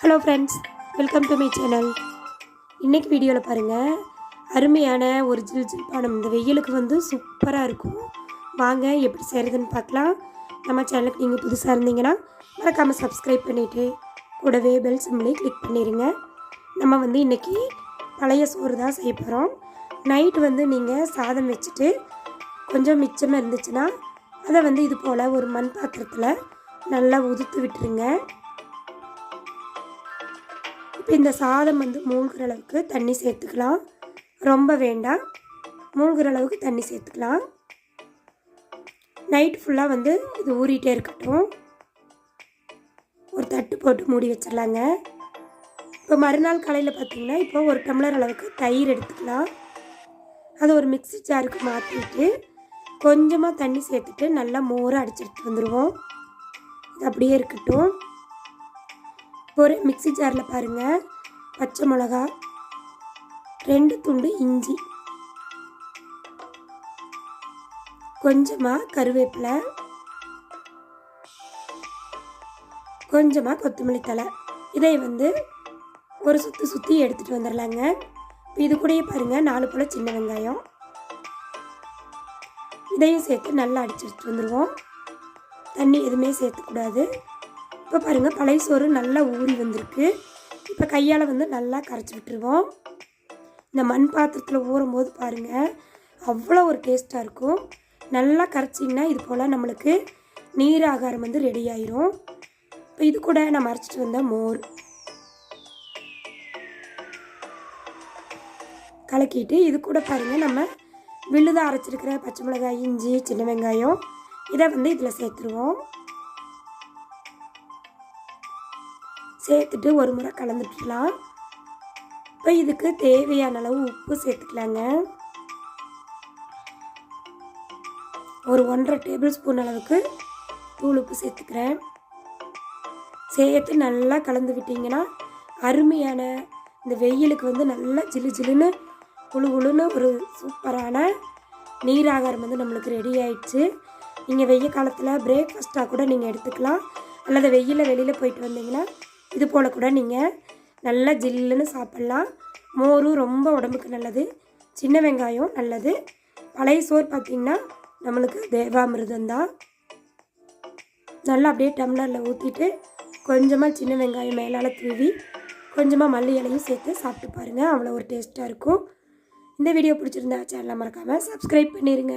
Hello friends welcome to my channel இன்றைக்கி வீடியோவில் பாருங்கள் அருமையான ஒரு ஜில் ஜில் பானம். இந்த வெயிலுக்கு வந்து சூப்பராக இருக்கும். வாங்க எப்படி செய்கிறதுன்னு பார்க்கலாம். நம்ம சேனலுக்கு நீங்கள் புதுசாக இருந்தீங்கன்னா மறக்காமல் சப்ஸ்கிரைப் பண்ணிவிட்டு கூடவே பெல் சிம்லையும் கிளிக் பண்ணிடுங்க நம்ம வந்து இன்றைக்கி பழைய சோறு தான் செய்ய போகிறோம் நைட் வந்து நீங்கள் சாதம் வச்சுட்டு கொஞ்சம் மிச்சமாக இருந்துச்சுன்னா அதை வந்து இது போல் ஒரு மண் பாத்திரத்தில் நல்லா உதுத்து விட்டுருங்க. இப்போ இந்த சாதம் வந்து மூழ்கிற அளவுக்கு தண்ணி சேர்த்துக்கலாம். ரொம்ப வேண்டாம். மூழ்கிற அளவுக்கு தண்ணி சேர்த்துக்கலாம். நைட் ஃபுல்லாக வந்து இது ஊறிட்டே இருக்கட்டும். ஒரு தட்டு போட்டு மூடி வச்சிடலாங்க. இப்போ மறுநாள் காலையில் பார்த்தீங்கன்னா இப்போ ஒரு டம்ளர் அளவுக்கு தயிர் எடுத்துக்கலாம். அதை ஒரு மிக்சி ஜாருக்கு மாற்றிட்டு கொஞ்சமாக தண்ணி சேர்த்துட்டு நல்லா மோரை எடுத்துகிட்டு வந்துடுவோம் இது அப்படியே இருக்கட்டும். ஒரு மிக்ஸி ஜாரில் பாருங்கள் பச்சை மிளகா ரெண்டு துண்டு இஞ்சி. கொஞ்சமாக கருவேப்பிலை. கொஞ்சமாக கொத்தமல்லி தழை. இதை வந்து ஒரு சுற்றி சுற்றி எடுத்துகிட்டு வந்துடலாங்க இப்போ இது கூடயே பாருங்கள் நாலு போல் சின்ன வெங்காயம். இதையும் சேர்த்து நல்லா அடிச்சு எடுத்துட்டு வந்துடுவோம் தண்ணி எதுவுமே சேர்த்துக்கூடாது இப்போ பாருங்கள் பழைய சோறு நல்லா ஊறி வந்திருக்கு. இப்போ கையால் வந்து நல்லா கரைச்சி விட்டுருவோம். இந்த மண் பாத்திரத்தில் ஊறும் போது பாருங்கள் அவ்வளோ ஒரு டேஸ்ட்டாக இருக்கும். நல்லா கரைச்சிங்கன்னா இது போல் நம்மளுக்கு நீர் ஆகாரம் வந்து ரெடி ஆயிரும். இப்போ இது கூட நம்ம அரைச்சிட்டு வந்த மோர். கலக்கிட்டு இது கூட பாருங்கள் நம்ம விழுதாக அரைச்சிருக்கிற பச்சை மிளகாய் இஞ்சி சின்ன வெங்காயம் இதை வந்து இதில் சேர்த்துருவோம். சேர்த்துட்டு ஒரு முறை கலந்துட்டுலாம். இப்போ இதுக்கு தேவையான அளவு உப்பு சேர்த்துக்கலாங்க. ஒரு ஒன்றரை டேபிள் ஸ்பூன் அளவுக்கு தூள் உப்பு சேர்த்துக்கிறேன். சேர்த்து நல்லா கலந்து விட்டிங்கன்னா அருமையான இந்த வெயிலுக்கு வந்து நல்லா ஜிலு ஜிலுன்னு குழு குழுன்னு ஒரு சூப்பரான நீராகாரம் வந்து நம்மளுக்கு ரெடி ஆயிடுச்சு. நீங்கள் வெய்ய காலத்தில் பிரேக்ஃபாஸ்ட்டாக கூட நீங்கள் எடுத்துக்கலாம். அல்லது வெயிலில் வெளியில் போயிட்டு வந்தீங்கன்னா இது போல் கூட நீங்கள் நல்லா ஜில்லுன்னு சாப்பிட்லாம். மோரும் ரொம்ப உடம்புக்கு நல்லது. சின்ன வெங்காயம் நல்லது. பழைய சோறு பார்த்திங்கன்னா நம்மளுக்கு தேவாமிர்தம் தான். நல்லா அப்படியே டம்ளரில் ஊற்றிட்டு கொஞ்சமாக சின்ன வெங்காயம் மேலால் தூவி கொஞ்சமாக மல்லி இலையும் சேர்த்து சாப்பிட்டு பாருங்கள் அவ்வளோ ஒரு டேஸ்ட்டாக இருக்கும். இந்த வீடியோ பிடிச்சிருந்தா சேனலை மறக்காமல் சப்ஸ்கிரைப் பண்ணிடுங்க